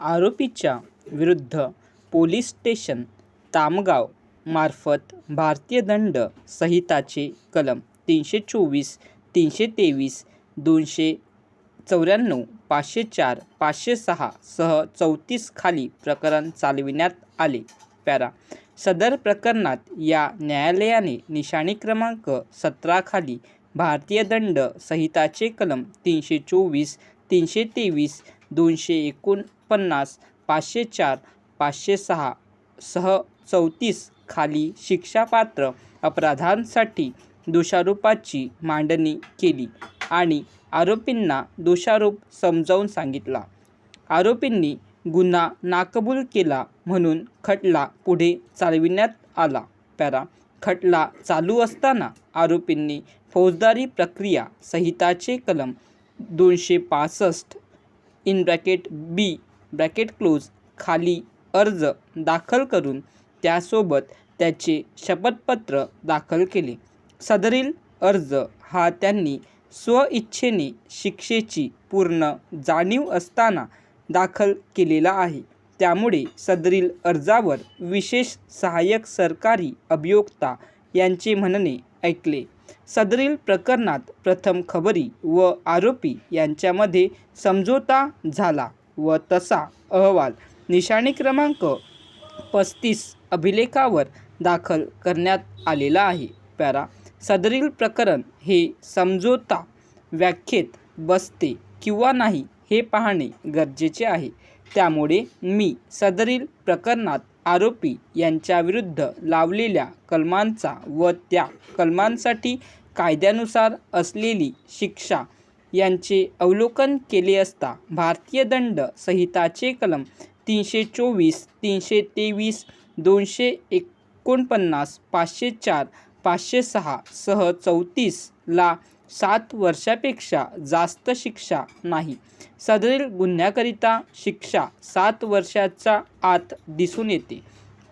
आरोपीच्या विरुद्ध police station Tamgaon मार्फत भारतीय दंड संहिताचे कलम तीनशे चोवीस तीनशे तेवीस दोनशे चौऱ्याण्णव पाचशे चार पाचशे सहा सह चौतीस खाली प्रकरण चालविण्यात आले. पॅरा. सदर प्रकरणात या न्यायालयाने निशाणी क्रमांक सतराखाली भारतीय दंड संहिताचे कलम तीनशे चोवीस तीनशे तेवीस दोनशे एकोण पन्नास पाचशे चार पाचशे सहा सह चौतीस खाली शिक्षापात्र अपराधांसाठी दोषारोपाची मांडणी केली आणि आरोपींना दोषारोप समजावून सांगितला. आरोपींनी गुन्हा नाकबूल केला म्हणून खटला पुढे चालविण्यात आला. पॅरा खटला चालू असताना आरोपींनी फौजदारी प्रक्रिया संहिताचे कलम दोनशे पासष्ट in bracket B bracket close खाली अर्ज दाखल करून त्यासोबत त्याचे शपथपत्र दाखल केले. सदरील अर्ज हा त्यांनी स्वइच्छेने शिक्षेची पूर्ण जाणीव असताना दाखल केलेला आहे. त्यामुळे सदरील अर्जावर विशेष सहाय्यक सरकारी अभियोक्ता यांचे म्हणणे ऐकले. सदरील प्रकरणात प्रथम खबरी व आरोपी यांच्यामध्ये समझोता झाला. व तसा अहवाल निशाणी क्रमांक पस्तीस अभिलेखावर दाखल करण्यात आलेला आहे. पॅरा सदरील प्रकरण हे समझोता व्याख्येत बसते किंवा नाही हे पाहणे गरजेचे आहे. त्यामुळे मी सदरील प्रकरणात आरोपी यांच्याविरुद्ध लावलेल्या कलमांचा व त्या कलमांसाठी कायद्यानुसार असलेली शिक्षा यांचे अवलोकन केले असता भारतीय दंड संहिताचे कलम तीनशे चोवीस तीनशे तेवीस दोनशे एकोणपन्नास पाचशे चार पाचशे सहा सह चौतीसला सात वर्षापेक्षा जास्त शिक्षा नाही. सदरील गुन्ह्याकरिता शिक्षा सात वर्षाच्या आत दिसून येते.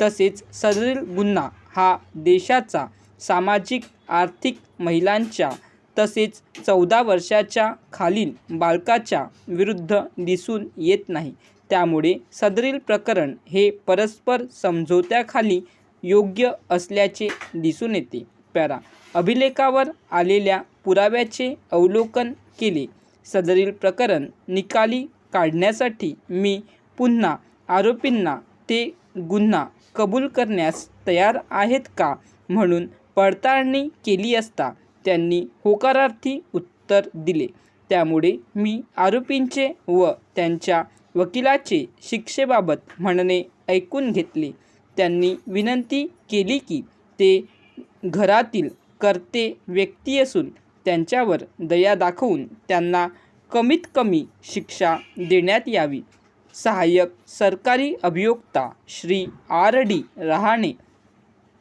तसेच सदरील गुन्हा हा देशाचा सामाजिक आर्थिक महिलांच्या तसेच चौदा वर्षाच्या खालील बालकाच्या विरुद्ध दिसून येत नाही. त्यामुळे सदरील प्रकरण हे परस्पर समझोत्याखाली योग्य असल्याचे दिसून येते. पॅरा अभिलेखावर आलेल्या पुराव्याचे अवलोकन केले. सदरील प्रकरण निकाली काढण्यासाठी मी पुन्हा आरोपींना ते गुन्हा कबूल करण्यास तयार आहेत का म्हणून पडताळणी केली असता त्यांनी होकारार्थी उत्तर दिले. त्यामुळे मी आरोपींचे व त्यांच्या वकिलाचे शिक्षेबाबत म्हणणे ऐकून घेतले. त्यांनी विनंती केली की ते घरातील कर्ते व्यक्ती असून त्यांच्यावर दया दाखवून त्यांना कमीत कमी शिक्षा देण्यात यावी. सहाय्यक सरकारी अभियोक्ता श्री आर डी रहाणे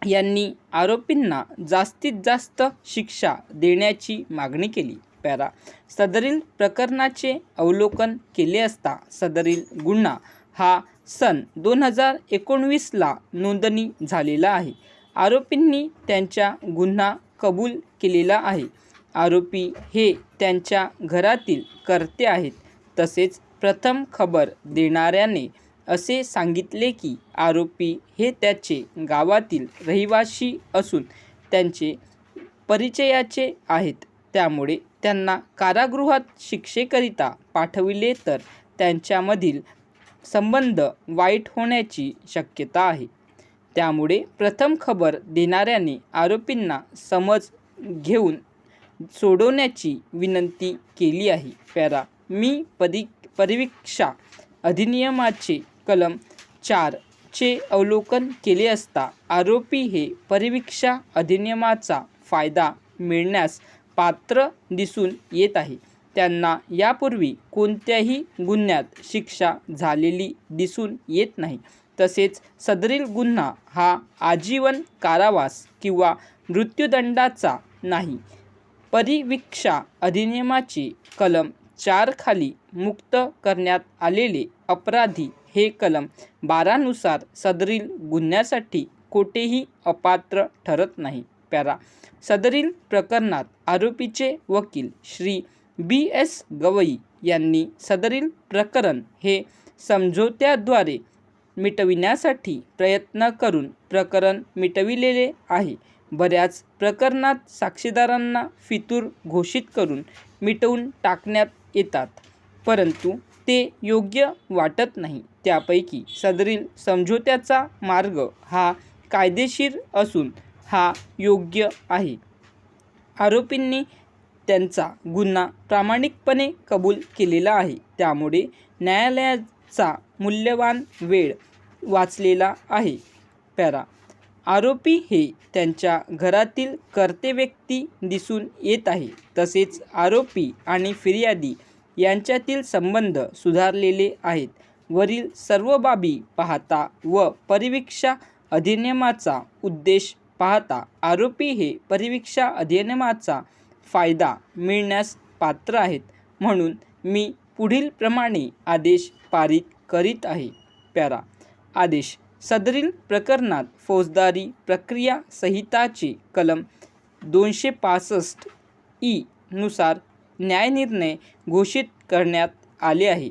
यांनी आरोपींना जास्तीत जास्त शिक्षा देण्याची मागणी केली. पॅरा सदरील प्रकरणाचे अवलोकन केले असता सदरील गुन्हा हा सन दोन हजार एकोणवीसला नोंदणी झालेला आहे. आरोपींनी त्यांच्या गुन्हा कबूल केलेला आहे. आरोपी हे त्यांच्या घरातील कर्ते आहेत. तसेच प्रथम खबर देणाऱ्याने असे सांगितले की आरोपी हे त्याचे गावातील रहिवाशी असून त्यांचे परिचयाचे आहेत. त्यामुळे त्यांना कारागृहात शिक्षेकरिता पाठविले तर त्यांच्यामधील संबंध वाईट होण्याची शक्यता आहे. त्यामुळे प्रथम खबर देणाऱ्याने आरोपींना समज घेऊन सोडवण्याची विनंती केली आहे. पॅरा मी परी परिवीक्षा अधिनियमाचे कलम चारचे अवलोकन केले असता आरोपी हे परिवीक्षा अधिनियमाचा फायदा मिळण्यास पात्र दिसून येत आहे. त्यांना यापूर्वी कोणत्याही गुन्ह्यात शिक्षा झालेली दिसून येत नाही. तसेच सदरील गुन्हा हा आजीवन कारावास किंवा मृत्यूदंडाचा नाही. परिवीक्षा अधिनियमाची कलम चारखाली मुक्त करण्यात आलेले अपराधी हे कलम बारानुसार सदरील गुन्ह्यासाठी कोठेही अपात्र ठरत नाही. पॅरा सदरील प्रकरणात आरोपीचे वकील श्री बी एस गवई यांनी सदरील प्रकरण हे समझोत्याद्वारे मिटविण्यासाठी प्रयत्न करून प्रकरण मिटविलेले आहे. बऱ्याच प्रकरणात साक्षीदारांना फितूर घोषित करून मिटवून टाकण्यात येतात परंतु ते योग्य वाटत नाही. त्यापैकी सदरील समझोत्याचा मार्ग हा कायदेशीर असून हा योग्य आहे. आरोपींनी त्यांचा गुन्हा प्रामाणिकपणे कबूल केलेला आहे. त्यामुळे न्यायालयाचा मूल्यवान वेळ वाचलेला आहे. पॅरा. आरोपी हे त्यांच्या घरातील कर्ते व्यक्ती दिसून येत आहे. तसेच आरोपी आणि फिर्यादी यांच्यातील संबंध सुधारलेले आहेत. वरील सर्व बाबी पाहता व परिवीक्षा अधिनियमाचा उद्देश पाहता. आरोपी हे परिवीक्षा अधिनियमाचा फायदा मिळण्यास पात्र आहेत. म्हणून मी पुढील प्रमाणे आदेश पारित करीत आहे. प्यारा आदेश. सदरील प्रकरणात फौजदारी प्रक्रिया संहिताचे कलम दोनशे पासष्ट ई नुसार न्यायनिर्णय घोषित करण्यात आले आहे.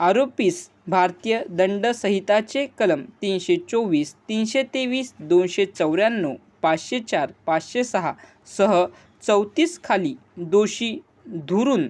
आरोपीस भारतीय दंड संहिताचे कलम तीनशे चोवीस तीनशे तेवीस दोनशे चौऱ्याण्णव पाचशे चार पाचशे सहा सह चौतीस खाली दोषी धुरून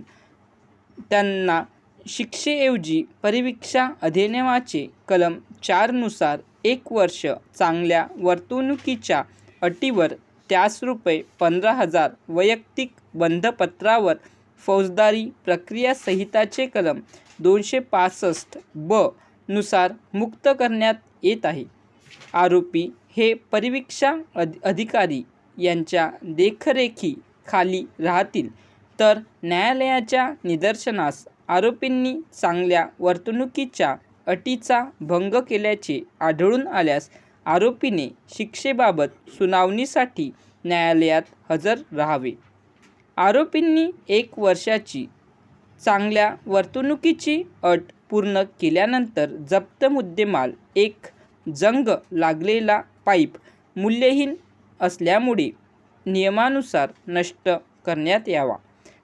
त्यांना शिक्षेऐवजी परिविक्षा अधिनियमाचे कलम चारनुसार एक वर्ष चांगल्या वर्तणुकीच्या अटीवर त्यास रुपये पंधरा हजार वैयक्तिक बंधपत्रावर फौजदारी प्रक्रिया संहिताचे कलम दोनशे पासष्ट ब नुसार मुक्त करण्यात येत आहे. आरोपी हे परिवीक्षा अध अधिकारी यांच्या देखरेखीखाली राहतील. तर न्यायालयाच्या निदर्शनास आरोपींनी चांगल्या वर्तणुकीच्या अटीचा भंग केल्याचे आढळून आल्यास आरोपीने शिक्षेबाबत सुनावणीसाठी न्यायालयात हजर राहावे. आरोपींनी एक वर्षाची चांगल्या वर्तणुकीची अट पूर्ण केल्यानंतर जप्त मुद्देमाल एक जंग लागलेला पाईप मूल्यहीन असल्यामुळे नियमानुसार नष्ट करण्यात यावा.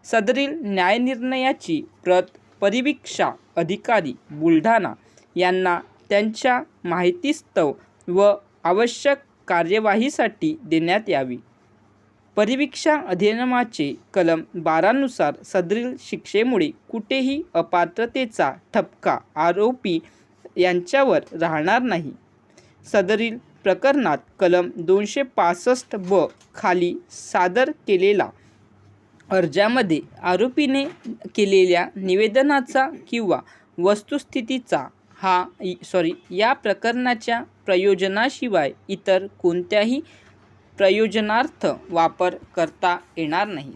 सदरील न्यायनिर्णयाची प्रत परिवीक्षा अधिकारी बुलढाणा यांना त्यांच्या माहितीस्तव व आवश्यक कार्यवाहीसाठी देण्यात यावी. परिवीक्षा अधिनियमाचे कलम बारानुसार सदरील शिक्षेमुळे कुठेही अपात्रतेचा ठपका आरोपी यांच्यावर राहणार नाही. सदरील प्रकरणात कलम दोनशे पासष्ट ब खाली सादर केलेला अर्जामध्ये आरोपीने केलेल्या निवेदनाचा किंवा वस्तुस्थितीचा हा सॉरी या प्रकरणाच्या प्रयोजनाशिवाय इतर कोणत्याही प्रयोजनार्थ वापर करता येणार नाही.